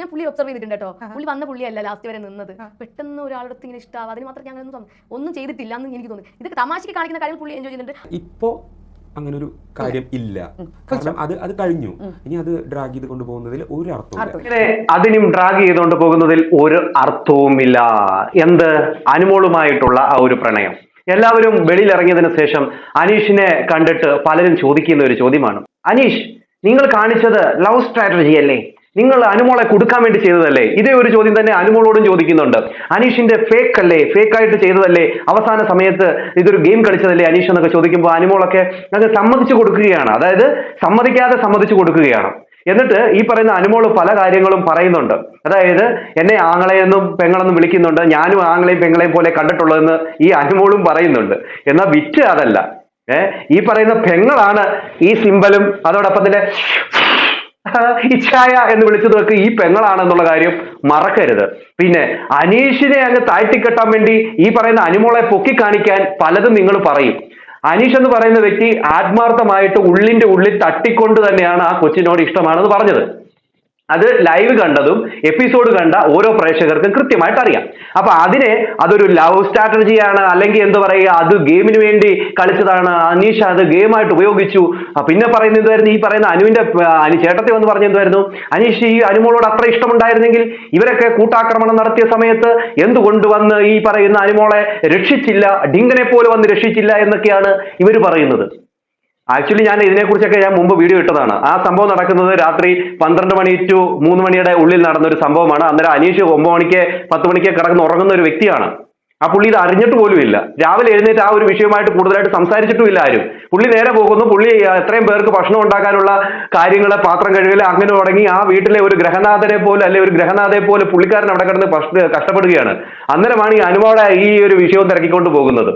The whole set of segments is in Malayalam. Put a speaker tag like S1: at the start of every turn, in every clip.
S1: ഞാൻ പുള്ളി ഒബ്സർവ് ചെയ്തിട്ടുണ്ട് കേട്ടോ. പുള്ളി വന്ന പുള്ളിയല്ല ലാസ്റ്റ് വരെ നിന്നത്. പെട്ടെന്ന് ഒരാളുടെ അടുത്ത് ഇങ്ങനെ ഇഷ്ടമാവും അതിന് മാത്രം ഞാൻ ഒന്നും ഒന്നും ചെയ്തിട്ടില്ല എന്ന് എനിക്ക് തോന്നുന്നു ഇതൊക്കെ തമാശക്ക് കാണിക്കുന്ന കാര്യം പുള്ളി എൻജോയ് ചെയ്തിട്ടുണ്ട്
S2: ഇപ്പോ അങ്ങനെ ഒരു കാര്യം ഇല്ല. കാരണം അത് അത് കഴിഞ്ഞു. ഇനി അത് ഡ്രാഗ് ചെയ്ത് കൊണ്ടുപോകുന്നതിൽ ഒരു
S3: അർത്ഥവും അതിനും ഡ്രാഗ് ചെയ്തുകൊണ്ട് പോകുന്നതിൽ ഒരു അർത്ഥവുമില്ല. എന്ത്? അനുമോളുമായിട്ടുള്ള ആ ഒരു പ്രണയം. എല്ലാവരും വെളിയിലിറങ്ങിയതിനു ശേഷം അനീഷിനെ കണ്ടിട്ട് പലരും ചോദിക്കുന്ന ഒരു ചോദ്യമാണ്. അനീഷ് നിങ്ങൾ കാണിച്ചത് ലവ് സ്ട്രാറ്റജി അല്ലേ? നിങ്ങൾ അനുമോളെ കൊടുക്കാൻ വേണ്ടി ചെയ്തതല്ലേ? ഇതേ ഒരു ചോദ്യം തന്നെ അനുമോളോടും ചോദിക്കുന്നുണ്ട്. അനീഷിന്റെ ഫേക്ക് അല്ലേ? ഫേക്ക് ആയിട്ട് ചെയ്തതല്ലേ? അവസാന സമയത്ത് ഇതൊരു ഗെയിം കളിച്ചതല്ലേ അനീഷ് എന്നൊക്കെ ചോദിക്കുമ്പോൾ അനുമോളൊക്കെ അത് സമ്മതിച്ചു കൊടുക്കുകയാണ്. അതായത് സമ്മതിക്കാതെ സമ്മതിച്ചു കൊടുക്കുകയാണ്. എന്നിട്ട് ഈ പറയുന്ന അനുമോൾ പല കാര്യങ്ങളും പറയുന്നുണ്ട്. അതായത് എന്നെ ആങ്ങളെയെന്നും പെങ്ങളെന്നും വിളിക്കുന്നുണ്ട്. ഞാനും ആങ്ങളെയും പെങ്ങളെയും പോലെ കണ്ടിട്ടുള്ളതെന്ന് ഈ അനുമോളും പറയുന്നുണ്ട്. എന്നാൽ വിറ്റ് അതല്ല. ഏഹ് ഈ പറയുന്ന പെങ്ങളാണ് ഈ സിമ്പലും അതോടൊപ്പം തന്നെ ഇച്ഛായ എന്ന് വിളിച്ചതൊക്കെ ഈ പെങ്ങളാണ് എന്നുള്ള കാര്യം മറക്കരുത്. പിന്നെ അനീഷിനെ അങ്ങ് താഴ്ത്തിക്കെട്ടാൻ വേണ്ടി ഈ പറയുന്ന അനുമോളെ പൊക്കി കാണിക്കാൻ പലതും നിങ്ങൾ പറയും. അനീഷ് എന്ന് പറയുന്ന വ്യക്തി ആത്മാർത്ഥമായിട്ട് ഉള്ളിന്റെ ഉള്ളിൽ തട്ടിക്കൊണ്ട് തന്നെയാണ് ആ കൊച്ചിനോട് ഇഷ്ടമാണെന്ന് പറഞ്ഞത്. അത് ലൈവ് കണ്ടതും എപ്പിസോഡ് കണ്ട ഓരോ പ്രേക്ഷകർക്കും കൃത്യമായിട്ട് അറിയാം അപ്പൊ അതിനെ അതൊരു ലവ് സ്ട്രാറ്റജിയാണ് അല്ലെങ്കിൽ എന്ത് പറയുക അത് ഗെയിമിന് വേണ്ടി കളിച്ചതാണ്. അനീഷ് അത് ഗെയിമായിട്ട് ഉപയോഗിച്ചു. പിന്നെ പറയുന്നത് എന്തായിരുന്നു? ഈ പറയുന്ന അനുവിന്റെ ചേട്ടത്തെ വന്ന് പറഞ്ഞ എന്തായിരുന്നു? അനീഷ് ഈ അനുമോളോട് അത്ര ഇഷ്ടമുണ്ടായിരുന്നെങ്കിൽ ഇവരൊക്കെ കൂട്ടാക്രമണം നടത്തിയ സമയത്ത് എന്തുകൊണ്ട് വന്ന് ഈ പറയുന്ന അനുമോളെ രക്ഷിച്ചില്ല ഡിങ്കനെ പോലെ വന്ന് രക്ഷിച്ചില്ല എന്നൊക്കെയാണ് ഇവർ പറയുന്നത്. ആക്ച്വലി ഞാൻ ഇതിനെക്കുറിച്ചൊക്കെ ഞാൻ മുമ്പ് വീഡിയോ ഇട്ടതാണ്. ആ സംഭവം നടക്കുന്നത് രാത്രി പന്ത്രണ്ട് മണി ടു മൂന്ന് മണിയുടെ ഉള്ളിൽ നടന്ന ഒരു സംഭവമാണ്. അന്നേരം അനീഷ് ഒമ്പത് മണിക്ക് പത്ത് മണിക്ക് കിടന്ന് ഉറങ്ങുന്ന ഒരു വ്യക്തിയാണ്. ആ പുള്ളി ഇത് അറിഞ്ഞിട്ട് പോലും ഇല്ല. രാവിലെ എഴുന്നേറ്റ് ആ ഒരു വിഷയമായിട്ട് കൂടുതലായിട്ട് സംസാരിച്ചിട്ടും ഇല്ല ആരും. പുള്ളി നേരെ പോകുന്നു. പുള്ളി എത്രയും പേർക്ക് ഭക്ഷണം ഉണ്ടാക്കാനുള്ള കാര്യങ്ങൾ പാത്രം കഴുകൽ അങ്ങനെ തുടങ്ങി ആ വീട്ടിലെ ഒരു ഗ്രഹനാഥനെ പോലെ അല്ലെ ഒരു ഗ്രഹനാഥയെ പോലെ പുള്ളിക്കാരൻ അവിടെ കിടന്ന് കഷ്ടപ്പെടുകയാണ്. അന്നേരമാണ് ഈ അനുഭവ ഈ ഒരു വിഷയവും തിരക്കിക്കൊണ്ട് പോകുന്നത്.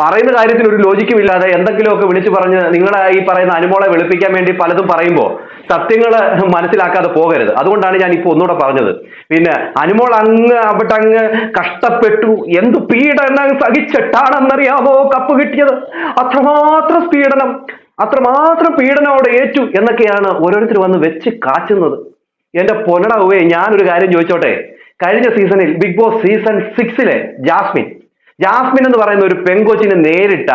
S3: പറയുന്ന കാര്യത്തിൽ ഒരു ലോജിക്കും ഇല്ലാതെ എന്തെങ്കിലുമൊക്കെ വിളിച്ചു പറഞ്ഞ് നിങ്ങളെ ഈ പറയുന്ന അനുമോളെ വെളുപ്പിക്കാൻ വേണ്ടി പലതും പറയുമ്പോൾ സത്യങ്ങൾ മനസ്സിലാക്കാതെ പോകരുത്. അതുകൊണ്ടാണ് ഞാൻ ഇപ്പോൾ ഒന്നുകൂടെ പറഞ്ഞത്. പിന്നെ അനുമോൾ അങ്ങ് അവിടെ അങ്ങ് കഷ്ടപ്പെട്ടു. എന്ത് പീഡനം സഹിച്ചിട്ടാണെന്നറിയാമോ കപ്പ് കിട്ടിയത്? അത്രമാത്രം പീഡനം അത്രമാത്രം പീഡനം അവിടെ ഏറ്റു എന്നൊക്കെയാണ് ഓരോരുത്തർ വന്ന് വെച്ച് കാച്ചുന്നത്. എന്റെ പൊന്നടവേ ഞാനൊരു കാര്യം ചോദിച്ചോട്ടെ. കഴിഞ്ഞ സീസണിൽ ബിഗ് ബോസ് സീസൺ സിക്സിലെ ജാസ്മിൻ ജാസ്മിൻ എന്ന് പറയുന്ന ഒരു പെൺകൊച്ചിനെ നേരിട്ട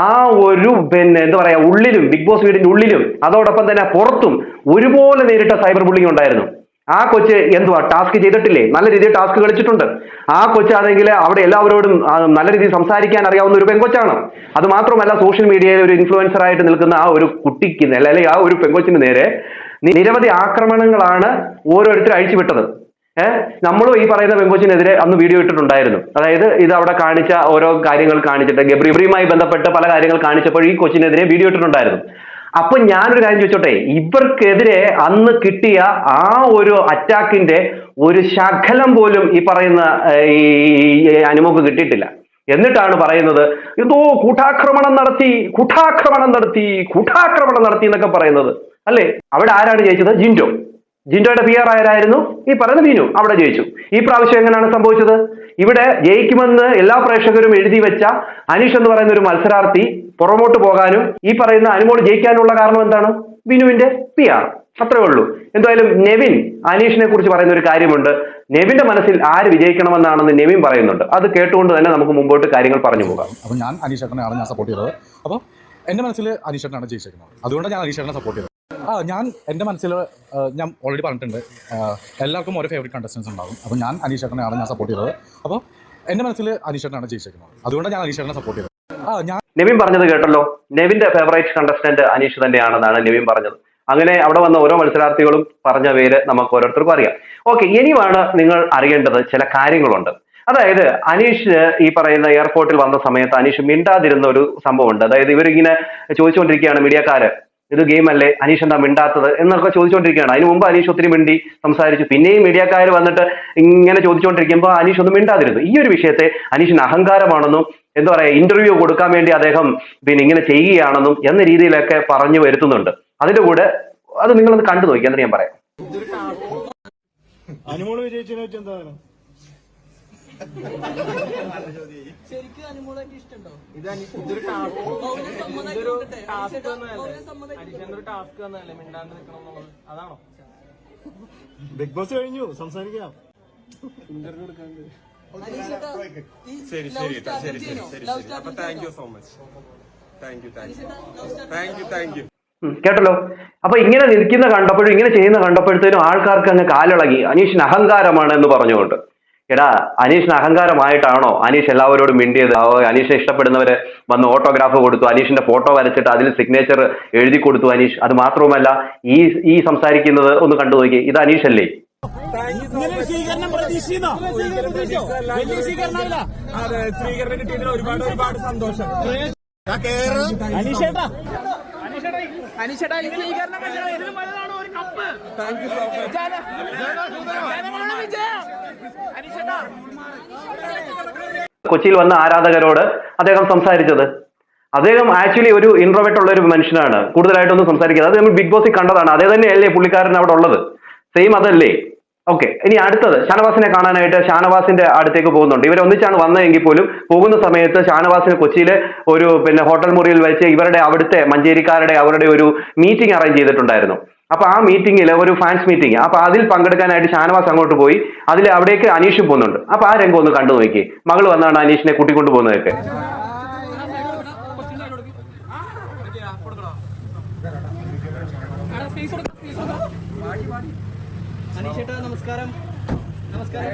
S3: ആ ഒരു പിന്നെ എന്താ പറയാ ഉള്ളിലും ബിഗ് ബോസ് വീടിന്റെ ഉള്ളിലും അതോടൊപ്പം തന്നെ പുറത്തും ഒരുപോലെ നേരിട്ട സൈബർ ബുള്ളിങ് ഉണ്ടായിരുന്നു. ആ കൊച്ച് എന്തുവാ ടാസ്ക് ചെയ്തിട്ടില്ലേ? നല്ല രീതിയിൽ ടാസ്ക് കളിച്ചിട്ടുണ്ട്. ആ കൊച്ചാണെങ്കിൽ അവിടെ എല്ലാവരോടും നല്ല രീതിയിൽ സംസാരിക്കാൻ അറിയാവുന്ന ഒരു പെങ്കൊച്ചാണ് അത് മാത്രമല്ല സോഷ്യൽ മീഡിയയിൽ ഒരു ഇൻഫ്ലുവൻസർ ആയിട്ട് നിൽക്കുന്ന ആ ഒരു കുട്ടിക്ക് അല്ലെങ്കിൽ ആ ഒരു പെങ്കൊച്ചിന് നേരെ നിരവധി ആക്രമണങ്ങളാണ് ഓരോരുത്തർ അഴിച്ചുവിട്ടത്. ഏഹ് നമ്മളും ഈ പറയുന്ന പെങ്കൊച്ചിനെതിരെ അന്ന് വീഡിയോ ഇട്ടിട്ടുണ്ടായിരുന്നു. അതായത് ഇത് അവിടെ കാണിച്ച ഓരോ കാര്യങ്ങൾ കാണിച്ചിട്ട് ഗബ്രിയുമായി ബന്ധപ്പെട്ട് പല കാര്യങ്ങൾ കാണിച്ചപ്പോൾ ഈ കൊച്ചിനെതിരെ വീഡിയോ ഇട്ടിട്ടുണ്ടായിരുന്നു. അപ്പൊ ഞാനൊരു കാര്യം ചോദിച്ചോട്ടെ ഇവർക്കെതിരെ അന്ന് കിട്ടിയ ആ ഒരു അറ്റാക്കിന്റെ ഒരു ശകലം പോലും ഈ പറയുന്ന ഈ അനുമുഖ് കിട്ടിയിട്ടില്ല. എന്നിട്ടാണ് പറയുന്നത് എന്തോ കൂട്ടാക്രമണം നടത്തി കൂട്ടാക്രമണം നടത്തി കൂട്ടാക്രമണം നടത്തി എന്നൊക്കെ പറയുന്നത്. അല്ലേ? അവിടെ ആരാണ് ജയിച്ചത്? ജിൻഡോ. ജിൻഡോയുടെ പി ആർ ആരായിരുന്നു? ഈ പറയുന്ന ബിനു അവിടെ ജയിച്ചു. ഈ പ്രാവശ്യം എങ്ങനെയാണ് സംഭവിച്ചത്? ഇവിടെ ജയിക്കുമെന്ന് എല്ലാ പ്രേക്ഷകരും എഴുതി വെച്ച അനീഷ് എന്ന് പറയുന്ന ഒരു മത്സരാർത്ഥി പുറമോട്ട് പോകാനും ഈ പറയുന്ന അനുമോൾ ജയിക്കാനുള്ള കാരണം എന്താണ്? ബിനുവിന്റെ പി ആർ. അത്രേ ഉള്ളൂ. എന്തായാലും നെവിൻ അനീഷിനെ കുറിച്ച് പറയുന്ന ഒരു കാര്യമുണ്ട്. നെവിന്റെ മനസ്സിൽ ആര് വിജയിക്കണമെന്നാണെന്ന് നെവിൻ പറയുന്നുണ്ട്. അത് കേട്ടുകൊണ്ട് തന്നെ നമുക്ക് മുമ്പോട്ട് കാര്യങ്ങൾ പറഞ്ഞു പോകാം.
S4: അപ്പോൾ ഞാൻ അനീഷ് ഞാൻ സപ്പോർട്ട് ചെയ്തത്. അപ്പോൾ എന്റെ മനസ്സിൽ അനീഷേട്ടനാണ് ജയിച്ചിരിക്കുന്നത് അതുകൊണ്ട് ഞാൻ അനീഷ് സപ്പോർട്ട് ചെയ്തത്. ആ ഞാൻ എന്റെ മനസ്സിൽ ഞാൻ ഓൾറെഡി പറഞ്ഞിട്ടുണ്ട്. എല്ലാവർക്കും ഓരോ ഫേവറേറ്റ് കണ്ടസ്റ്റൻസ് ഉണ്ടാകും അപ്പോൾ ഞാൻ അനീഷേട്ടനെയാണ് ഞാൻ സപ്പോർട്ട് ചെയ്തത്. അപ്പോൾ എന്റെ മനസ്സിൽ അനീഷേട്ടനാണ് ജയിച്ചിരിക്കുന്നത് അതുകൊണ്ട് ഞാൻ അനീഷേട്ടനെ സപ്പോർട്ട് ചെയ്തത്. ആ ഞാൻ
S3: നെവിൻ പറഞ്ഞത് കേട്ടല്ലോ. നെവിന്റെ ഫേവറേറ്റ് കണ്ടസ്റ്റന്റ് അനീഷ് തന്നെയാണെന്നാണ് നെവിൻ പറഞ്ഞത്. അങ്ങനെ അവിടെ വന്ന ഓരോ മത്സരാർത്ഥികളും പറഞ്ഞ പേര് നമുക്ക് ഓരോരുത്തർക്കും അറിയാം. ഓക്കെ ഇനിയുമാണ് നിങ്ങൾ അറിയേണ്ടത് ചില കാര്യങ്ങളുണ്ട്. അതായത് അനീഷ് ഈ പറയുന്ന എയർപോർട്ടിൽ വന്ന സമയത്ത് അനീഷ് മിണ്ടാതിരുന്ന ഒരു സംഭവമുണ്ട്. അതായത് ഇവരിങ്ങനെ ചോദിച്ചുകൊണ്ടിരിക്കുകയാണ് മീഡിയക്കാര്. ഇത് ഗെയിം അല്ലേ? അനീഷ് എന്താ മിണ്ടാത്തത്? എന്നൊക്കെ ചോദിച്ചുകൊണ്ടിരിക്കുകയാണ് അതിന് മുമ്പ് അനീഷ് ഒത്തിരി മിണ്ടി സംസാരിച്ചു. പിന്നെയും മീഡിയക്കാർ വന്നിട്ട് ഇങ്ങനെ ചോദിച്ചുകൊണ്ടിരിക്കുമ്പോൾ അനീഷ് ഒന്നും മിണ്ടാതിരുന്നു. ഈ ഒരു വിഷയത്തെ അനീഷിന് അഹങ്കാരമാണെന്നും എന്താ പറയാ ഇന്റർവ്യൂ കൊടുക്കാൻ വേണ്ടി അദ്ദേഹം പിന്നെ ഇങ്ങനെ ചെയ്യുകയാണെന്നും എന്ന രീതിയിലൊക്കെ പറഞ്ഞു വരുത്തുന്നുണ്ട്. അതിന്റെ കൂടെ അത് നിങ്ങളൊന്ന് കണ്ടു നോക്കി ഞാൻ പറയാം?
S5: ശരിക്കും അനുമോളായിട്ട് ഇഷ്ടമുണ്ടോ?
S6: ഇത് ഇതൊരു ടാസ്ക്. ഇതൊരു ടാസ്ക് മിണ്ടാണ്ട് നിൽക്കണം എന്നുള്ളത്. അതാണോ?
S7: ബിഗ് ബോസ് കഴിഞ്ഞു. സംസാരിക്കാം.
S5: ഇന്റർവ്യൂ ഈ
S6: ശരി ശരി ശരി ശരി? ശരി. ശരി അപ്പൊ thank you so much thank you thank you thank you thank you
S3: കേട്ടല്ലോ? അപ്പൊ ഇങ്ങനെ നിൽക്കുന്ന കണ്ടപ്പോഴും ഇങ്ങനെ ചെയ്യുന്ന കണ്ടപ്പോഴത്തേനും ആൾക്കാർക്ക് അങ്ങ് കാലിളകി. അനീഷിന് അഹങ്കാരമാണ് എന്ന് പറഞ്ഞുകൊണ്ട്. എടാ അനീഷിന് അഹങ്കാരമായിട്ടാണോ അനീഷ് എല്ലാവരോടും മിണ്ടിയത്? അനീഷിനെ ഇഷ്ടപ്പെടുന്നവര് വന്ന് ഓട്ടോഗ്രാഫ് കൊടുത്തു അനീഷിന്റെ ഫോട്ടോ വരച്ചിട്ട് അതിൽ സിഗ്നേച്ചർ എഴുതി കൊടുത്തു അനീഷ്. അത് മാത്രവുമല്ല ഈ ഈ സംസാരിക്കുന്നത് ഒന്ന് കണ്ടു നോക്കി ഇത് അനീഷ് അല്ലേ
S7: സ്വീകരണം പ്രതീക്ഷിക്കുന്നോ വലിയ സ്വീകരണമല്ല
S6: അതെ സ്വീകരണം കിട്ടിയതിൽ ഒരുപാട് ഒരുപാട് സന്തോഷം.
S7: അനീഷേട്ടാ.
S6: Thank you so much.
S3: കൊച്ചിയിൽ വന്ന ആരാധകരോട് അദ്ദേഹം സംസാരിച്ചത്. അദ്ദേഹം ആക്ച്വലി ഒരു ഇൻട്രോവേറ്റ് ഉള്ള ഒരു മനുഷ്യനാണ്. കൂടുതലായിട്ടൊന്നും സംസാരിക്കുന്നത് അത് നമ്മൾ ബിഗ് ബോസിൽ കണ്ടതാണ്. അതേ തന്നെയല്ലേ പുള്ളിക്കാരൻ അവിടെ ഉള്ളത്? സെയിം അതല്ലേ? ഓക്കെ ഇനി അടുത്തത് ഷാനവാസിനെ കാണാനായിട്ട് ഷാനവാസിന്റെ അടുത്തേക്ക് പോകുന്നുണ്ട്. ഇവർ ഒന്നിച്ചാണ് വന്നതെങ്കിൽ പോലും പോകുന്ന സമയത്ത് ഷാനവാസിന് കൊച്ചിയിലെ ഒരു പിന്നെ ഹോട്ടൽ മുറിയിൽ വെച്ച് ഇവരുടെ അവിടുത്തെ മഞ്ചേരിക്കാരുടെ അവരുടെ ഒരു മീറ്റിംഗ് അറേഞ്ച് ചെയ്തിട്ടുണ്ടായിരുന്നു. അപ്പൊ ആ മീറ്റിംഗിൽ ഒരു ഫാൻസ് മീറ്റിംഗ് അപ്പൊ അതിൽ പങ്കെടുക്കാനായിട്ട് ഷാനവാസ് അങ്ങോട്ട് പോയി. അതിൽ അവിടേക്ക് അനീഷ് പോകുന്നുണ്ട്. അപ്പൊ ആ രംഗം ഒന്ന് കണ്ടു നോക്കി. മകൾ വന്നാണ് അനീഷിനെ കൂട്ടിക്കൊണ്ട് പോകുന്നതൊക്കെ.
S5: നമസ്കാരം നമസ്കാരം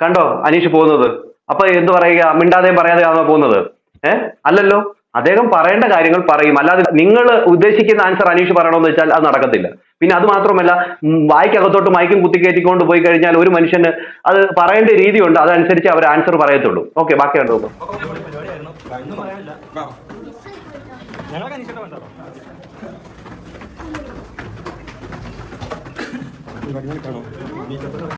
S3: കണ്ടോ അനീഷ് പോകുന്നത്? അപ്പൊ എന്ത് പറയുക? മിണ്ടാതെയും പറയാതെയാണോ പോകുന്നത്? ഏർ അല്ലല്ലോ. അദ്ദേഹം പറയേണ്ട കാര്യങ്ങൾ പറയും. അല്ലാതെ നിങ്ങൾ ഉദ്ദേശിക്കുന്ന ആൻസർ അനീഷ് പറയണമെന്ന് വെച്ചാൽ അത് നടക്കത്തില്ല. പിന്നെ അത് മാത്രമല്ല വായിക്കകത്തോട്ട് മൈക്കും കുത്തി കുത്തിക്കയറ്റിക്കൊണ്ട് പോയി കഴിഞ്ഞാൽ ഒരു മനുഷ്യന് അത് പറയേണ്ട രീതിയുണ്ട്. അതനുസരിച്ച് അവർ ആൻസർ പറയത്തുള്ളൂ. ഓക്കെ ബാക്കി കണ്ടു നോക്കാം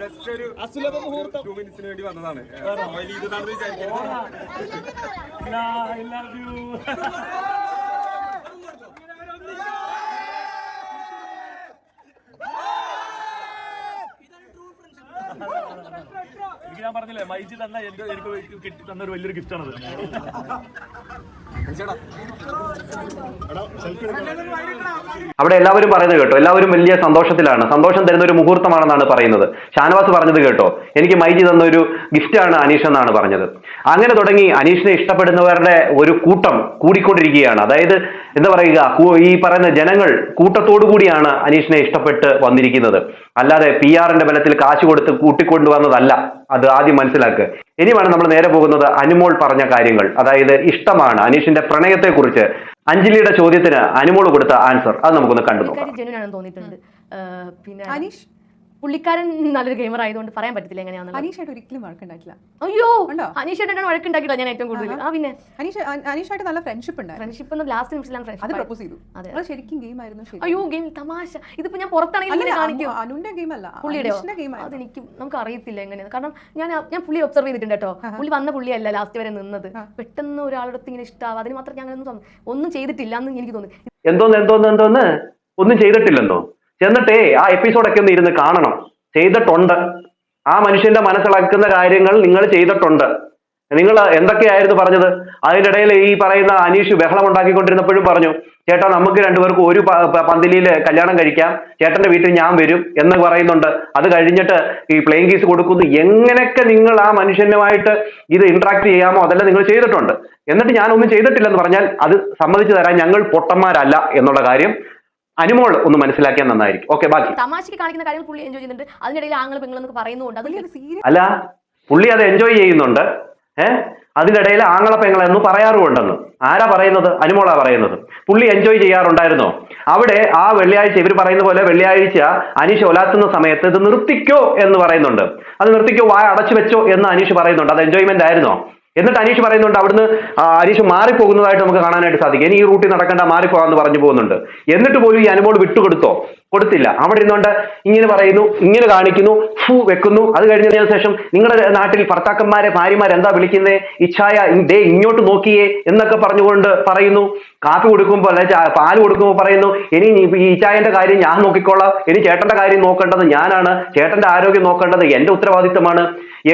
S6: ജസ്റ്റ് ഒരു
S7: അസുലഭ മുഹൂർത്തം.
S6: ടു മിനിറ്റ്സിന് വേണ്ടി വന്നതാണ്.
S7: എനിക്ക് ഞാൻ പറഞ്ഞില്ലേ മൈജി തന്ന എന്റെ എനിക്ക് കിട്ടി തന്ന ഒരു വലിയൊരു ഗിഫ്റ്റ് ആണത്.
S3: അവിടെ എല്ലാവരും പറയുന്നത് കേട്ടോ എല്ലാവരും വലിയ സന്തോഷത്തിലാണ്. സന്തോഷം തരുന്ന ഒരു മുഹൂർത്തമാണെന്നാണ് പറയുന്നത്. ഷാനവാസ് പറഞ്ഞത് കേട്ടോ എനിക്ക് മൈജി തന്ന ഒരു ഗിഫ്റ്റാണ് അനീഷ് എന്നാണ് പറഞ്ഞത്. അങ്ങനെ തുടങ്ങി അനീഷിനെ ഇഷ്ടപ്പെടുന്നവരുടെ ഒരു കൂട്ടം കൂടിക്കൊണ്ടിരിക്കുകയാണ്. അതായത് എന്താ പറയുക ഈ പറയുന്ന ജനങ്ങൾ കൂട്ടത്തോടു കൂടിയാണ് അനീഷിനെ ഇഷ്ടപ്പെട്ട് വന്നിരിക്കുന്നത്. അല്ലാതെ പി ആറിന്റെ ബലത്തിൽ കാശ് കൊടുത്ത് കൂട്ടിക്കൊണ്ടുവന്നതല്ല. അത് ആദ്യം മനസ്സിലാക്കുക ഇനിയാണ് നമ്മൾ നേരെ പോകുന്നത് അനുമോൾ പറഞ്ഞ കാര്യങ്ങൾ. അതായത് ഇഷ്ടമാണ് അനീഷിന്റെ പ്രണയത്തെക്കുറിച്ച്. അഞ്ജലിയുടെ ചോദ്യത്തിന് അനുമോൾ കൊടുത്ത ആൻസർ. അത് നമുക്കൊന്ന് കണ്ടു നോക്കാം.
S1: പിന്നെ
S8: അനീഷ്
S1: പുള്ളിക്കാരൻ നല്ലൊരു ഗെയിമർ ആയതുകൊണ്ട് പറയാൻ പറ്റത്തില്ല എങ്ങനെയാണ്
S8: അനീഷായിട്ട് ഒരിക്കലും വഴക്കുണ്ടായിട്ടില്ല.
S1: അയ്യോ!
S8: ഉണ്ടോ?
S1: അനീഷേട്ടൻ വഴക്കുണ്ടാക്കിയില്ല ഞാൻ ഏറ്റവും കൂടുതൽ. ആ പിന്നെ?
S8: അനീഷ് അനീഷായിട്ട് നല്ല ഫ്രണ്ട്ഷിപ്പ് ഉണ്ട്
S1: ഫ്രണ്ട്ഷിപ്പ് ഒന്ന് ലാസ്റ്റ് നിമിഷത്തിലാണ്
S8: അത്
S1: ഫ്രണ്ട്ഷിപ്പ്
S8: പ്രപ്പോസ് ചെയ്തു.
S1: അതെ.
S8: ശരിക്കും ഗെയിം ആയിരുന്നു ശരി
S1: അയ്യോ ഗെയിം തമാശ. ഇതിപ്പോ ഞാൻ പുറത്താണെങ്കിൽ കാണിക്കും.
S8: അനു- ഗെയിം അല്ല
S1: പുള്ളിയുടെ
S8: ഗെയിം ആയിരുന്നു.
S1: അതെനിക്ക് നമുക്ക് അറിയത്തില്ല എങ്ങനെയാണ് കാരണം ഞാൻ ഞാൻ പുള്ളി ഒബ്സർവ് ചെയ്തിട്ടുണ്ട് കേട്ടോ. പുള്ളി വന്ന പുള്ളിയല്ല ലാസ്റ്റ് വരെ നിന്നത്. പെട്ടെന്ന് ഒരാളുടെ ഇങ്ങനെ ഇഷ്ടാവും. അതിന് മാത്രം ഞാൻ ഒന്നും ഒന്നും ചെയ്തിട്ടില്ല എന്ന് എനിക്ക് തോന്നി.
S3: എന്തോന്ന് എന്തോന്ന് എന്തോന്ന്? ഒന്നും ചെയ്തിട്ടില്ലെന്നോ ചെന്നിട്ടേ ആ എപ്പിസോഡൊക്കെ ഒന്ന് ഇരുന്ന് കാണണം. ചെയ്തിട്ടുണ്ട്. ആ മനുഷ്യന്റെ മനസ്സിളക്കുന്ന കാര്യങ്ങൾ നിങ്ങൾ ചെയ്തിട്ടുണ്ട്. നിങ്ങൾ എന്തൊക്കെയായിരുന്നു പറഞ്ഞത്? അതിന്റെ ഇടയിൽ ഈ പറയുന്ന അനീഷ് ബഹളം ഉണ്ടാക്കിക്കൊണ്ടിരുന്നപ്പോഴും പറഞ്ഞു ചേട്ടാ നമുക്ക് രണ്ടുപേർക്കും ഒരു പന്തലിയിൽ കല്യാണം കഴിക്കാം. ചേട്ടന്റെ വീട്ടിൽ ഞാൻ വരും എന്ന് പറയുന്നുണ്ട്. അത് കഴിഞ്ഞിട്ട് ഈ പ്ലെയിൻ കേസ് കൊടുക്കുന്നു. എങ്ങനെയൊക്കെ നിങ്ങൾ ആ മനുഷ്യനുമായിട്ട് ഇത് ഇന്ററാക്ട് ചെയ്യാമോ അതെല്ലാം നിങ്ങൾ ചെയ്തിട്ടുണ്ട്. എന്നിട്ട് ഞാൻ ഞാനൊന്നും ചെയ്തിട്ടില്ലെന്ന് പറഞ്ഞാൽ അത് സമ്മതിച്ചു തരാൻ ഞങ്ങൾ പൊട്ടന്മാരല്ല എന്നുള്ള കാര്യം അനുമോൾ ഒന്ന് മനസ്സിലാക്കിയാൽ നന്നായിരിക്കും. ഓക്കെ ബാക്കി.
S1: തമാശക്ക് കാണിക്കുന്ന കാര്യങ്ങൾ പുള്ളി എൻജോയ് ചെയ്യുന്നുണ്ട്. അതിനിടയിൽ ആങ്ങൾ പെങ്ങളെന്നൊക്കെ പറയുന്നുണ്ട്
S8: സീരിയസ്
S3: അല്ല പുള്ളി അത് എൻജോയ് ചെയ്യുന്നുണ്ട്. ഏഹ് അതിനിടയിൽ ആങ്ങളപ്പെങ്ങൾ എന്ന് പറയാറുമുണ്ടെന്ന്. ആരാ പറയുന്നത്? അനുമോളാ പറയുന്നത്. പുള്ളി എൻജോയ് ചെയ്യാറുണ്ടായിരുന്നോ? അവിടെ ആ വെള്ളിയാഴ്ച ഇവർ പറയുന്ന പോലെ വെള്ളിയാഴ്ച അനീഷ് ഒലാത്തുന്ന സമയത്ത് ഇത് നിർത്തിക്കോ എന്ന് പറയുന്നുണ്ട്. അത് നിർത്തിക്കോ വായ അടച്ചു വെച്ചോ എന്ന് അനീഷ് പറയുന്നുണ്ട്. അത് എൻജോയ്മെന്റ് ആയിരുന്നോ? എന്നിട്ട് അനീഷ് പറയുന്നുണ്ട് അവിടുന്ന് അനീഷ് മാറിപ്പോകുന്നതായിട്ട് നമുക്ക് കാണാനായിട്ട് സാധിക്കും. ഇനി ഈ റൂട്ടിൽ നടക്കേണ്ട മാറിപ്പോകാന്ന് പറഞ്ഞു പോകുന്നുണ്ട്. എന്നിട്ട് പോലും ഈ അനുമോൾ വിട്ടുകൊടുത്തോ? കൊടുത്തില്ല. അവിടെ ഇരുന്നുകൊണ്ട് ഇങ്ങനെ പറയുന്നു ഇങ്ങനെ കാണിക്കുന്നു ഫു വെക്കുന്നു. അത് കഴിഞ്ഞതിന് ശേഷം നിങ്ങളുടെ നാട്ടിൽ ഭർത്താക്കന്മാരെ ഭാര്യമാരെ എന്താ വിളിക്കുന്നത് ഇച്ഛായ ദേ ഇങ്ങോട്ട് നോക്കിയേ എന്നൊക്കെ പറഞ്ഞുകൊണ്ട് പറയുന്നു. കാപ്പി കൊടുക്കുമ്പോൾ അല്ലെ പാൽ കൊടുക്കുമ്പോൾ പറയുന്നു ഇനി ഈ ഇച്ചായന്റെ കാര്യം ഞാൻ നോക്കിക്കോളാം. ഇനി ചേട്ടന്റെ കാര്യം നോക്കേണ്ടത് ഞാനാണ്. ചേട്ടന്റെ ആരോഗ്യം നോക്കേണ്ടത് എന്റെ ഉത്തരവാദിത്തമാണ്.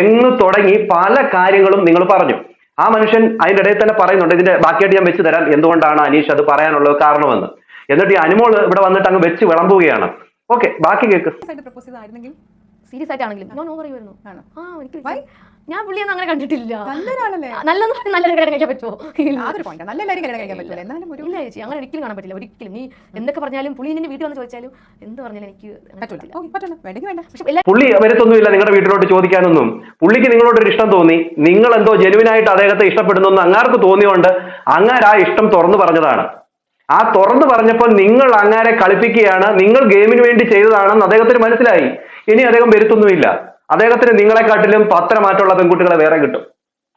S3: എന്ന് തുടങ്ങി പല കാര്യങ്ങളും നിങ്ങൾ പറഞ്ഞു. ആ മനുഷ്യൻ അതിന്റെ ഇടയിൽ തന്നെ പറയുന്നുണ്ട് ഇതിന്റെ ബാക്കിയായിട്ട് ഞാൻ വെച്ച് തരാം. എന്തുകൊണ്ടാണ് അനീഷ് അത് പറയാനുള്ള കാരണമെന്ന്? എന്നിട്ട് ഈ അനുമോൾ ഇവിടെ വന്നിട്ട് അങ്ങ് വെച്ച് വിളമ്പുകയാണ്. ഓക്കെ ബാക്കി കേക്ക്.
S1: സീരിയസ് ആയിട്ടാണെങ്കിലും ഞാൻ ഓവർ ചെയ്യുമായിരുന്നു.
S8: ആണോ?
S1: ആ എനിക്ക് ഞാൻ പുള്ളിയൊന്നും അങ്ങനെ കണ്ടിട്ടില്ല.
S8: നല്ലൊരാളല്ലേ?
S1: നല്ലെന്ന് നല്ലൊരു നല്ല കല്യാണം കഴിക്കാൻ പറ്റുമോ?
S8: നല്ല കല്യാണം കഴിക്കാൻ പറ്റില്ല എന്നാലും ഒരു
S1: ഇല്ല ചേച്ചി അങ്ങനെ ഒരിക്കലും കാണാൻ പറ്റില്ല. ഒരിക്കലും നീ എന്തൊക്കെ പറഞ്ഞാലും പുള്ളി നിന്റെ വീട്ടിൽ വന്ന് ചോദിച്ചാലും എന്ത് പറഞ്ഞാലും എനിക്ക് പറ്റില്ല.
S3: പുള്ളി വരത്തൊന്നുമില്ല നിങ്ങളുടെ വീട്ടിലോട്ട് ചോദിക്കാനൊന്നും. പുള്ളിക്ക് നിങ്ങളോടൊരു ഇഷ്ടം തോന്നി. നിങ്ങൾ എന്തോ ജെനുവിനായിട്ട് അദ്ദേഹത്തെ ഇഷ്ടപ്പെടുന്നു അങ്ങാർക്ക് തോന്നിയോണ്ട് അങ്ങാർ ആ ഇഷ്ടം തുറന്നു പറഞ്ഞതാണ്. ആ തുറന്നു പറഞ്ഞപ്പോൾ നിങ്ങൾ അങ്ങാരെ കളിപ്പിക്കുകയാണ് നിങ്ങൾ ഗെയിമിന് വേണ്ടി ചെയ്തതാണെന്ന് അദ്ദേഹത്തിന് മനസ്സിലായി. ഇനി അദ്ദേഹം വരുത്തൊന്നുമില്ല. അദ്ദേഹത്തിന് നിങ്ങളെക്കാട്ടിലും പത്രമാറ്റമുള്ള പെൺകുട്ടികളെ വേറെ കിട്ടും.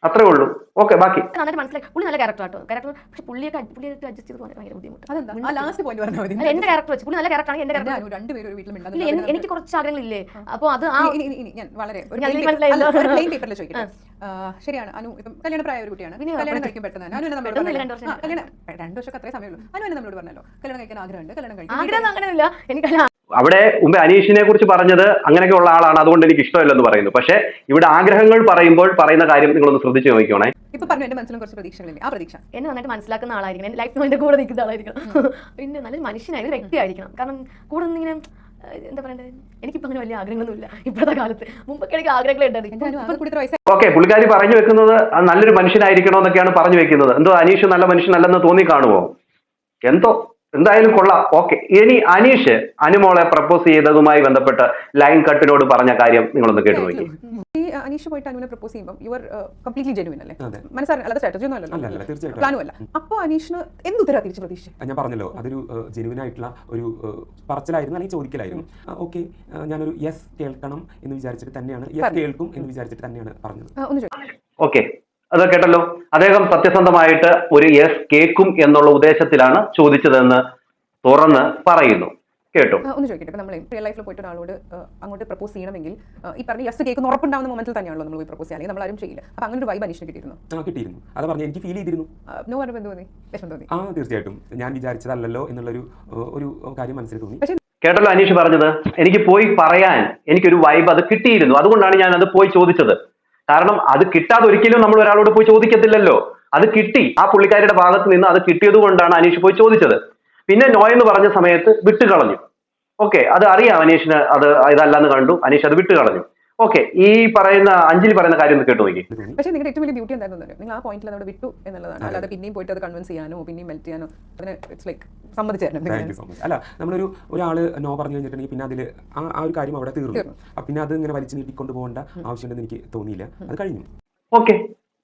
S3: അത്രേ ഉള്ളൂ. ഓക്കെ ബാക്കി.
S1: നന്നായിട്ട് മനസ്സിലായി. പുള്ളി നല്ല ക്യാരക്ടർ ആട്ടോ. ക്യാരക്ടർ പക്ഷെ പുള്ളിയൊക്കെ പുള്ളിയൊക്കെ അഡ്ജസ്റ്റ് ചെയ്ത് പോകാൻ ഭയങ്കര ബുദ്ധിമുട്ട്
S8: അതെന്താ? ആ ലാസ്റ്റ് പോയിന്റ് പറഞ്ഞാൽ മതി.
S1: എന്റെ ക്യാരക്ടർ വെച്ച്. പുള്ളി നല്ല ക്യാരക്ടർ എന്റെ
S8: രണ്ടുപേരും വീട്ടിൽ
S1: എനിക്ക് കുറച്ച് ആഗ്രഹങ്ങളില്ലേ? അപ്പൊ അത് ആ
S8: ഞാൻ വളരെ പ്ലെയിൻ പേപ്പറിൽ ചോദിക്കട്ടെ. ശരിയാണ്. അനു ഇപ്പം കല്യാണ പ്രായ ഒരു കുട്ടിയാണ്. കല്യാണം കഴിക്കും പെട്ടെന്ന് അനു എന്നെ നമ്മളോട് കല്യാണം. രണ്ട് വർഷം അത്രേ സമയമുള്ളൂ. അനു എന്നെ നമ്മളോട് പറഞ്ഞല്ലോ. കല്യാണം കഴിക്കാൻ ആഗ്രഹമുണ്ട്. കല്യാണം കഴിക്കാൻ
S1: ആഗ്രഹം എനിക്കല്ല
S3: അവിടെ മുമ്പ് അനീഷിനെ കുറിച്ച് പറഞ്ഞത് അങ്ങനെയൊക്കെ ഉള്ള ആളാണ് അതുകൊണ്ട് എനിക്ക് ഇഷ്ടമല്ലെന്ന് പറയുന്നു. പക്ഷെ ഇവിടെ ആഗ്രഹങ്ങൾ പറയുമ്പോൾ പറയുന്ന കാര്യം നിങ്ങൾ ഒന്ന് ശ്രദ്ധിച്ചു നോക്കിക്കോണേ.
S8: ഇപ്പൊ പറഞ്ഞു എന്റെ മനസ്സിലും കുറച്ച് പ്രതീക്ഷകളില്ലേ ആ പ്രതീക്ഷ.
S1: എന്നെ നന്നായിട്ട് മനസ്സിലാക്കുന്ന ആളായിരിക്കണം. എന്റെ ലൈഫിൽ എന്റെ കൂടെ നിൽക്കുന്ന ആളായിരിക്കണം. പിന്നെ നല്ലൊരു മനുഷ്യനായ വ്യക്തിയായിരിക്കണം കാരണം കൂടെ ഇങ്ങനെ എന്താ പറയണ്ടത് എനിക്കിപ്പോ അങ്ങനെ വലിയ ആഗ്രഹങ്ങളൊന്നുമില്ല ഇപ്പോഴത്തെ കാലത്ത്. മുമ്പൊക്കെ എനിക്ക്
S8: ആഗ്രഹങ്ങളുണ്ടായിരുന്നു
S3: ഓക്കെ പുള്ളിക്കാരി പറഞ്ഞു വെക്കുന്നത് നല്ലൊരു നല്ലൊരു മനുഷ്യനായിരിക്കണമെന്നൊക്കെയാണ് പറഞ്ഞു വെക്കുന്നത്. എന്തോ അനീഷ് നല്ല മനുഷ്യനല്ലെന്ന് തോന്നി കാണുമോ എന്തോ എന്തായാലും കൊള്ളാം. ഓക്കെ. ഇനി അനീഷ് അനുമോളെ പ്രപ്പോസ് ചെയ്തതുമായി ബന്ധപ്പെട്ട് ലൈൻ കട്ടിനോട് പറഞ്ഞ കാര്യം നിങ്ങളൊന്ന് കേട്ടു നോക്കി
S8: അനീഷ് പോയിട്ട് അനുവിനെ പ്രപ്പോസ് ചെയ്യുമ്പോൾ യുവർ ആർ കംപ്ലീറ്റ്ലി ജെനുവിൻ അല്ലേ? മനസ്സിലായി അല്ലാതെ സ്ട്രാറ്റജി ഒന്നും
S2: അല്ലല്ലോ.
S8: പ്ലാനും അല്ല. അപ്പൊ അനീഷിന് എന്ത് ഉത്തരം തിരിച്ച് പ്രതീക്ഷ?
S2: ഞാൻ പറഞ്ഞല്ലോ. അതൊരു ജെനുവിൻ ആയിട്ടുള്ള ഒരു പറച്ചിലായിരുന്നു അല്ലെങ്കിൽ ചോദിക്കലായിരുന്നു. ഓക്കെ. ഞാനൊരു യെസ് കേൾക്കണം എന്ന് വിചാരിച്ചിട്ട് തന്നെയാണ്. യെസ് കേൾക്കും എന്ന് വിചാരിച്ചിട്ട് തന്നെയാണ് പറഞ്ഞത്.
S3: ഓക്കെ. അത് കേട്ടല്ലോ. അദ്ദേഹം സത്യസന്ധമായിട്ട് ഒരു യെസ് കേക്കും എന്നുള്ള ഉദ്ദേശത്തിലാണ് ചോദിച്ചതെന്ന് തുറന്ന് പറയുന്നു. കേട്ടോ.
S8: ഒന്ന് ചോദിക്കട്ടെ. ഇപ്പൊ നമ്മൾ റിയൽ ലൈഫിൽ പോയിട്ട് ഒരാളോട് അങ്ങോട്ട് പ്രപ്പോസ് ചെയ്യണമെങ്കിൽ ഈ പറഞ്ഞ യെസ് കേൾക്കുന്ന ഉറപ്പുണ്ടാവുന്ന മൊമെന്റിൽ തന്നെയാണല്ലോ നമ്മൾ പോയി പ്രപ്പോസ് ചെയ്യുക. അല്ലെങ്കിൽ നമ്മൾ ആരും ചെയ്യില്ല. അപ്പൊ അങ്ങനെ ഒരു വൈബ് അനീഷിന് കിട്ടിയിരുന്നു?
S2: കിട്ടിയിരുന്നു. അത് പറഞ്ഞു എനിക്ക് ഫീൽ ചെയ്തിരുന്നു.
S8: നോ എന്ത് തോന്നി. വിഷമം തോന്നി.
S2: ആ തീർച്ചയായിട്ടും. ഞാൻ വിചാരിച്ചതല്ലല്ലോ എന്നുള്ളൊരു ഒരു ഒരു കാര്യം മനസ്സിൽ തോന്നി.
S8: പക്ഷേ
S3: കേട്ടല്ലോ അനീഷ് പറഞ്ഞത്? എനിക്ക് പോയി പറയാൻ എനിക്കൊരു വൈബ് അത് കിട്ടിയിരുന്നു. അതുകൊണ്ടാണ് ഞാൻ അത് പോയി ചോദിച്ചത്. കാരണം അത് കിട്ടാതെ ഒരിക്കലും നമ്മൾ ഒരാളോട് പോയി ചോദിക്കത്തില്ലല്ലോ. അത് കിട്ടി. ആ പുള്ളിക്കാരിയുടെ ഭാഗത്ത് നിന്ന് അത് കിട്ടിയത് കൊണ്ടാണ് അനീഷ് പോയി ചോദിച്ചത്. പിന്നെ നോ എന്ന് പറഞ്ഞ സമയത്ത് വിട്ടുകളഞ്ഞു. ഓക്കെ അത് അറിയാം അനീഷിന് അത് ഇതല്ലെന്ന് കണ്ടു. അനീഷ് അത് വിട്ടുകളഞ്ഞു. ഓക്കെ ഈ പറയുന്ന അഞ്ജലി പറയുന്ന കാര്യം ഒന്ന് കേട്ടു നോക്കി.
S8: പക്ഷേ നിങ്ങളുടെ ഏറ്റവും വലിയ ബ്യൂട്ടി എന്തായിരുന്നു? നിങ്ങൾ ആ പോയിന്റിൽ അവിടെ വിട്ടു എന്നുള്ളതാണ്. അല്ലാതെ പിന്നെയും പോയിട്ട് അത് കൺവിൻസ് ചെയ്യാനോ പിന്നെയും മെൽറ്റ് ചെയ്യാനോ അതിന് ഇറ്റ്സ് ലൈക്ക്
S2: അല്ല നമ്മളൊരു ഒരാൾ നോ പറഞ്ഞു കഴിഞ്ഞിട്ടുണ്ടെങ്കിൽ പിന്നെ അതിൽ ആ ആ ഒരു കാര്യം അവിടെ തീർന്നു.
S8: തീർന്നു.
S2: പിന്നെ അത് ഇങ്ങനെ വലിച്ചു നീട്ടിക്കൊണ്ട് പോകേണ്ട ആവശ്യമുണ്ടെന്ന് എനിക്ക് തോന്നിയില്ല. അത് കഴിഞ്ഞു.
S3: ഓക്കെ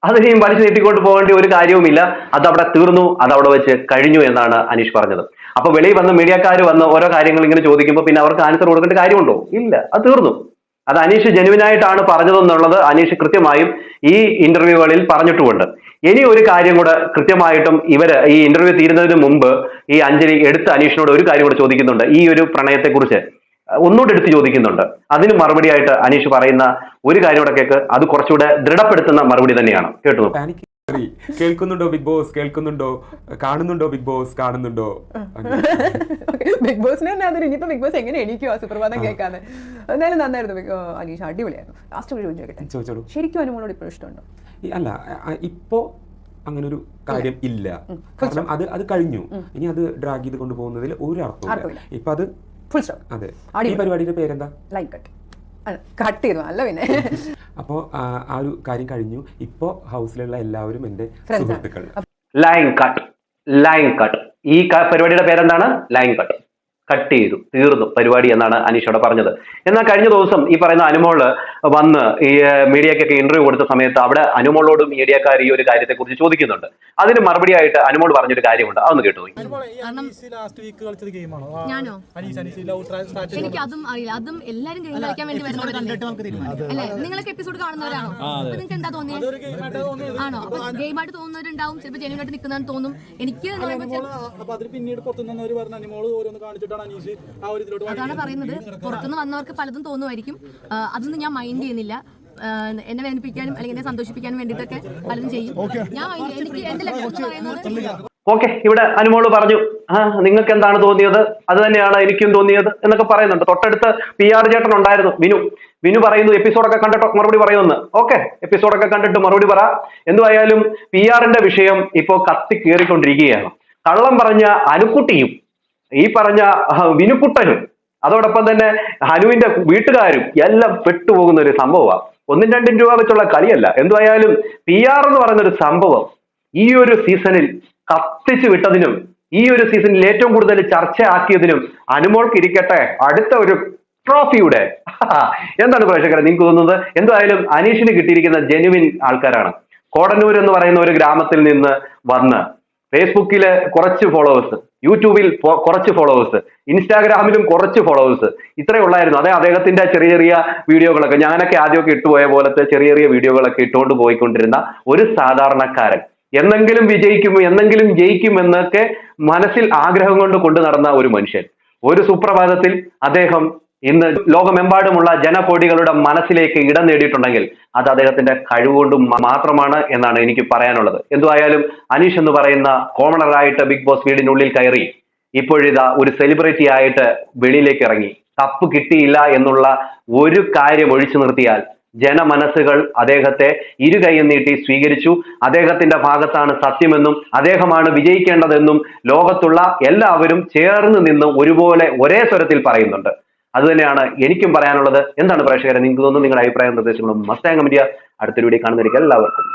S3: അത് ഇനിയും വലിച്ചു നീട്ടിക്കൊണ്ട് പോകേണ്ട ഒരു കാര്യവുമില്ല. അത് അവിടെ തീർന്നു അത് അവിടെ വെച്ച് കഴിഞ്ഞു എന്നാണ് അനീഷ് പറഞ്ഞത്. അപ്പൊ വെളിയിൽ വന്ന് മീഡിയക്കാർ വന്ന് ഓരോ കാര്യങ്ങൾ ഇങ്ങനെ ചോദിക്കുമ്പോൾ പിന്നെ അവർക്ക് ആൻസർ കൊടുക്കേണ്ട കാര്യമുണ്ടോ? ഇല്ല അത് തീർന്നു. അത് അനീഷ് ജെനുവിനായിട്ടാണ് പറഞ്ഞതെന്നുള്ളത് അനീഷ് കൃത്യമായും ഈ ഇന്റർവ്യൂകളിൽ പറഞ്ഞിട്ടുമുണ്ട്. ഇനി ഒരു കാര്യം കൂടെ കൃത്യമായിട്ടും ഇവർ ഈ ഇന്റർവ്യൂ തീരുന്നതിന് മുമ്പ് ഈ അഞ്ജലി എടുത്ത് അനീഷിനോട് ഒരു കാര്യം കൂടെ ചോദിക്കുന്നുണ്ട്. ഈ ഒരു പ്രണയത്തെക്കുറിച്ച് ഒന്നുകൂടെ എടുത്ത് ചോദിക്കുന്നുണ്ട്. അതിന് മറുപടിയായിട്ട് അനീഷ് പറയുന്ന ഒരു കാര്യം കൂടെ കേക്ക്. അത് കുറച്ചുകൂടെ ദൃഢപ്പെടുത്തുന്ന മറുപടി തന്നെയാണ്. കേട്ടു
S2: കേൾക്കുന്നുണ്ടോ ബിഗ് ബോസ് കേൾക്കുന്നുണ്ടോ? കാണുന്നുണ്ടോ ബിഗ് ബോസ് കാണുന്നുണ്ടോ?
S8: ബിഗ് ബോസിനെ തന്നെ അതൊരു ഇനിയിപ്പോ ബിഗ് ബോസ് എങ്ങനെ എണീക്കും ആ സുപ്രഭാതം കേൾക്കാന്ന് എന്തായാലും നന്നായിരുന്നു. അനീഷ അടിപൊളിയായിരുന്നു. ലാസ്റ്റ് ഒരു ചോദിക്കട്ടെ?
S2: ചോദിച്ചോളൂ
S8: ശരിക്കും അനുമോളോട് ഇപ്പോഴും ഇഷ്ടമുണ്ടോ?
S2: അല്ല ഇപ്പോ അങ്ങനെ ഒരു കാര്യം ഇല്ല. കാരണം അത് അത് കഴിഞ്ഞു. ഇനി അത് ഡ്രാഗ് ചെയ്ത് കൊണ്ടുപോകുന്നതിൽ ഒരു അർത്ഥമില്ല
S8: അർത്ഥമില്ല.
S2: ഇപ്പൊ അത്
S8: ഫുൾ സ്റ്റോപ്പ്
S2: അതെ. ഈ. പരിപാടിയുടെ പേരെന്താ?
S8: ലൈക്ക് കട്ട് കട്ട് ചെയ്തു. അല്ല പിന്നെ
S2: അപ്പോൾ ആ ഒരു കാര്യം കഴിഞ്ഞു. ഇപ്പോ ഹൗസിലുള്ള എല്ലാവരും
S8: എന്റെ
S2: സുഹൃത്തുക്കൾ.
S3: ലൈൻ കട്ട് ലൈൻ കട്ട് ഈ പരിപാടിയുടെ പേരെന്താണ്? ലൈൻ കട്ട് കട്ട് ചെയ്തു തീർന്നു പരിപാടി എന്നാണ് അനീഷ് അവിടെ പറഞ്ഞത്. എന്നാൽ കഴിഞ്ഞ ദിവസം ഈ പറയുന്ന അനുമോൾ വന്ന് ഈ മീഡിയക്കൊക്കെ ഇന്റർവ്യൂ കൊടുത്ത സമയത്ത് അവിടെ അനുമോളോട് മീഡിയക്കാർ ഈ ഒരു കാര്യത്തെക്കുറിച്ച് ചോദിക്കുന്നുണ്ട്. അതിന് മറുപടിയായിട്ട് അനുമോൾ പറഞ്ഞൊരു കാര്യമുണ്ട്. അതൊന്ന് കേട്ടു നോക്കി.
S5: ലാസ്റ്റ് വീക്ക് കളിച്ചത് ഗെയിമാണോ
S1: ഞാനോ?
S5: അനീഷ് അനീഷ് ലവ് സ്ട്രാറ്റജി
S1: എനിക്ക് അതും അറിയില്ല. അതും എല്ലാരും കളിക്കാൻ വേണ്ടി അല്ലേ? നിങ്ങളൊക്കെ എപ്പിസോഡ് കാണുന്നവരാണോ? നിങ്ങൾക്ക് എന്താ തോന്നിയത്. ആണോ? അപ്പൊ ഗെയിമായിട്ട് തോന്നുന്നവരുണ്ടാവും. ചിലപ്പോൾ നിൽക്കുന്നതെന്ന് തോന്നും. എനിക്ക്
S5: പിന്നീട് അനുമോൾ ഓരോന്ന്
S1: അതാണ് പറയുന്നത്. പുറത്തുനിന്ന് വന്നവർക്ക് പലതും തോന്നുമായിരിക്കും. അതൊന്നും ഞാൻ മൈൻഡ് ചെയ്യുന്നില്ല. എന്നെ വേദനിപ്പിക്കാനും അല്ലെങ്കിൽ എന്നെ സന്തോഷിപ്പിക്കാനും വേണ്ടിയിട്ടൊക്കെ പലതും ചെയ്യും. ഞാൻ എനിക്ക് എന്റെ ലക്ഷ്യം എന്ന് പറയുന്നത്
S3: ഓക്കെ ഇവിടെ അനുമോൾ പറഞ്ഞു ആ നിങ്ങൾക്ക് എന്താണ് തോന്നിയത്? അത് തന്നെയാണ് എനിക്കും തോന്നിയത് എന്നൊക്കെ പറയുന്നുണ്ട്. തൊട്ടടുത്ത് പി ആർ ചേട്ടൻ ഉണ്ടായിരുന്നു വിനു. വിനു പറയുന്നു എപ്പിസോഡൊക്കെ കണ്ടിട്ട്? മറുപടി പറയുമെന്ന്. ഓക്കെ എപ്പിസോഡൊക്കെ കണ്ടിട്ട് മറുപടി പറ. എന്തുവായാലും പി ആറിന്റെ വിഷയം ഇപ്പോ കത്തി കയറിക്കൊണ്ടിരിക്കുകയാണ്. കള്ളം പറഞ്ഞ അനുക്കുട്ടിയും ഈ പറഞ്ഞ വിനുക്കുട്ടനും അതോടൊപ്പം തന്നെ ഹനുവിന്റെ വീട്ടുകാരും എല്ലാം പെട്ടുപോകുന്ന ഒരു സംഭവമാണ് ഒന്നും രണ്ടും രൂപ വെച്ചുള്ള കളിയല്ല. എന്തുവായാലും പി ആർ എന്ന് പറയുന്ന ഒരു സംഭവം ഈ ഒരു സീസണിൽ കത്തിച്ചു വിട്ടതിനും ഈ ഒരു സീസണിൽ ഏറ്റവും കൂടുതൽ ചർച്ച ചർച്ചയാക്കിയതിനും അനുമോൾക്ക് ഇരിക്കട്ടെ അടുത്ത ഒരു ട്രോഫിയുടെ. എന്താണ് പ്രേക്ഷകരെ നിങ്ങൾക്ക് തോന്നുന്നത്? എന്തായാലും അനീഷിന് കിട്ടിയിരിക്കുന്ന ജെനുവിൻ ആൾക്കാരാണ്. കോടന്നൂർ എന്ന് പറയുന്ന ഒരു ഗ്രാമത്തിൽ നിന്ന് വന്ന് ഫേസ്ബുക്കിൽ കുറച്ച് ഫോളോവേഴ്സ് യൂട്യൂബിൽ കുറച്ച് ഫോളോവേഴ്സ് ഇൻസ്റ്റാഗ്രാമിലും കുറച്ച് ഫോളോവേഴ്സ് ഇത്രേ ഉള്ളായിരുന്നു. അതെ അദ്ദേഹത്തിന്റെ ചെറിയ ചെറിയ വീഡിയോകളൊക്കെ ഞാനൊക്കെ ആദ്യമൊക്കെ ഇട്ടുപോയ പോലത്തെ ചെറിയ ചെറിയ വീഡിയോകളൊക്കെ ഇട്ടുകൊണ്ട് പോയിക്കൊണ്ടിരുന്ന ഒരു സാധാരണക്കാരൻ. എന്നെങ്കിലും വിജയിക്കും എന്നെങ്കിലും ജയിക്കും എന്നൊക്കെ മനസ്സിൽ ആഗ്രഹം കൊണ്ട് കൊണ്ടു നടന്ന ഒരു മനുഷ്യൻ. ഒരു സുപ്രഭാതത്തിൽ അദ്ദേഹം ഇന്ന് ലോകമെമ്പാടുമുള്ള ജനകോടികളുടെ മനസ്സിലേക്ക് ഇടം നേടിയിട്ടുണ്ടെങ്കിൽ അത് അദ്ദേഹത്തിന്റെ കഴിവുകൊണ്ടും മാത്രമാണ് എന്നാണ് എനിക്ക് പറയാനുള്ളത്. എന്തുവായാലും അനീഷ് എന്ന് പറയുന്ന കോമണറായിട്ട് ബിഗ് ബോസ് വീടിനുള്ളിൽ കയറി ഇപ്പോഴിതാ ഒരു സെലിബ്രിറ്റി ആയിട്ട് വെളിയിലേക്ക് ഇറങ്ങി. കപ്പ് കിട്ടിയില്ല എന്നുള്ള ഒരു കാര്യം ഒഴിച്ചു നിർത്തിയാൽ ജനമനസ്സുകൾ അദ്ദേഹത്തെ ഇരുകൈയും നീട്ടി സ്വീകരിച്ചു. അദ്ദേഹത്തിന്റെ ഭാഗത്താണ് സത്യമെന്നും അദ്ദേഹമാണ് വിജയിക്കേണ്ടതെന്നും ലോകത്തുള്ള എല്ലാവരും ചേർന്ന് നിന്ന് ഒരുപോലെ ഒരേ സ്വരത്തിൽ പറയുന്നുണ്ട്. അതുതന്നെയാണ് എനിക്കും പറയാനുള്ളത്. എന്താണ് പ്രേക്ഷകരെ? നിങ്ങൾക്ക് തോന്നുന്നു നിങ്ങളുടെ അഭിപ്രായം നിർദ്ദേശങ്ങളും മസ്താങ് അടുത്ത അടുത്തൊരു വീഡിയോ കാണുന്നവർക്ക് എല്ലാവർക്കും.